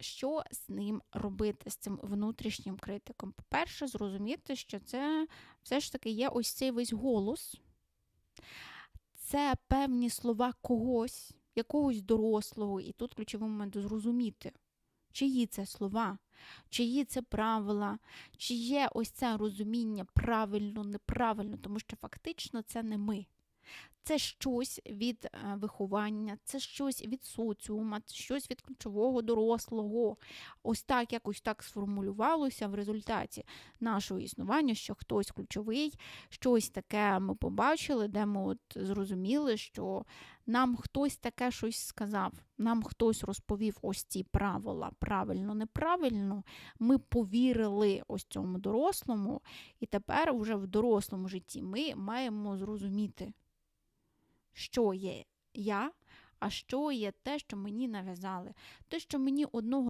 що з ним робити, з цим внутрішнім критиком? По-перше, зрозуміти, що це все ж таки є ось цей весь голос, це певні слова когось, якогось дорослого, і тут ключовий момент зрозуміти, чиї це слова, чиї це правила, чи є ось це розуміння правильно, неправильно, тому що фактично це не ми. Це щось від е, виховання, це щось від соціума, це щось від ключового дорослого. Ось так якось так сформулювалося в результаті нашого існування, що хтось ключовий, щось таке ми побачили, де ми от зрозуміли, що нам хтось таке щось сказав, нам хтось розповів ось ці правила, правильно, неправильно. Ми повірили ось цьому дорослому, і тепер вже в дорослому житті ми маємо зрозуміти що є я, а що є те, що мені нав'язали. Те, що мені одного